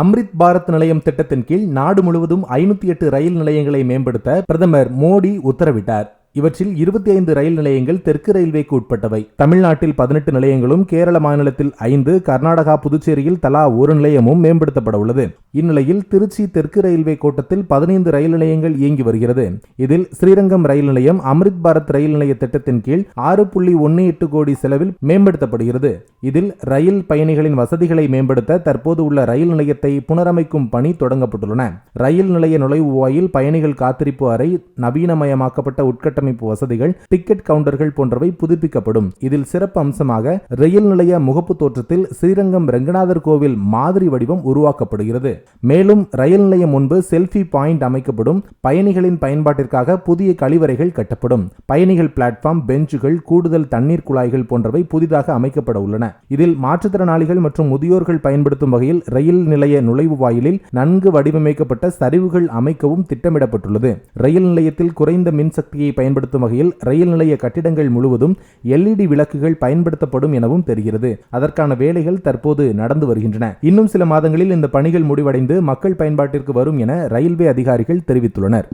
அம்ரித் பாரத் நிலையம் திட்டத்தின் கீழ் நாடு முழுவதும் ஐநூத்தி எட்டு ரயில் நிலையங்களை மேம்படுத்த பிரதமர் மோடி உத்தரவிட்டார். இவற்றில் இருபத்தி ஐந்து ரயில் நிலையங்கள் தெற்கு ரயில்வேக்கு உட்பட்டவை. தமிழ்நாட்டில் பதினெட்டு நிலையங்களும் கேரள மாநிலத்தில் ஐந்து கர்நாடகா புதுச்சேரியில் தலா ஒரு நிலையமும் மேம்படுத்தப்பட உள்ளது. இந்நிலையில் திருச்சி தெற்கு ரயில்வே கோட்டத்தில் பதினைந்து ரயில் நிலையங்கள் இயங்கி வருகிறது. இதில் ஸ்ரீரங்கம் ரயில் நிலையம் அமிர்த் பாரத் ரயில் நிலைய திட்டத்தின் கீழ் ஆறு புள்ளி ஒன்று எட்டு கோடி செலவில் மேம்படுத்தப்படுகிறது. இதில் ரயில் பயணிகளின் வசதிகளை மேம்படுத்த தற்போது உள்ள ரயில் நிலையத்தை புனரமைக்கும் பணி தொடங்கப்பட்டுள்ளன. ரயில் நிலைய நுழைவு வாயில் பயணிகள் காத்திருப்பு அறை நவீனமயமாக்கப்பட்ட உட்கட்டமைப்பு வசதிகள் டிக்கெட் கவுண்டர்கள் போன்றவை புதுப்பிக்கப்படும். இதில் சிறப்பு அம்சமாக ரயில் நிலைய முகப்பு தோற்றத்தில் ஸ்ரீரங்கம் ரெங்கநாதர் கோவில் மாதிரி வடிவம் உருவாக்கப்படுகிறது. மேலும் ரயில் நிலையம் முன்பு செல்ஃபி பாயிண்ட் அமைக்கப்படும். பயணிகளின் பயன்பாட்டிற்காக புதிய கழிவறைகள் கட்டப்படும். பயணிகள் பிளாட்ஃபார்ம் பெஞ்சுகள் கூடுதல் தண்ணீர் குழாய்கள் போன்றவை புதிதாக அமைக்கப்பட உள்ளன. இதில் மாற்றுத்திறனாளிகள் மற்றும் முதியோர்கள் பயன்படுத்தும் வகையில் ரயில் நிலைய நுழைவு வாயிலில் நன்கு வடிவமைக்கப்பட்ட சரிவுகள் அமைக்கவும் திட்டமிடப்பட்டுள்ளது. ரயில் நிலையத்தில் குறைந்த மின்சக்தியை பயன்படுத்தும் வகையில் ரயில் நிலைய கட்டிடங்கள் முழுவதும் எல்இடி விளக்குகள் பயன்படுத்தப்படும் எனவும் தெரிகிறது. அதற்கான வேலைகள் தற்போது நடந்து வருகின்றன. இன்னும் சில மாதங்களில் இந்த பணிகள் முடிவடைந்து மக்கள் பயன்பாட்டிற்கு வரும் என ரயில்வே அதிகாரிகள் தெரிவித்துள்ளனர்.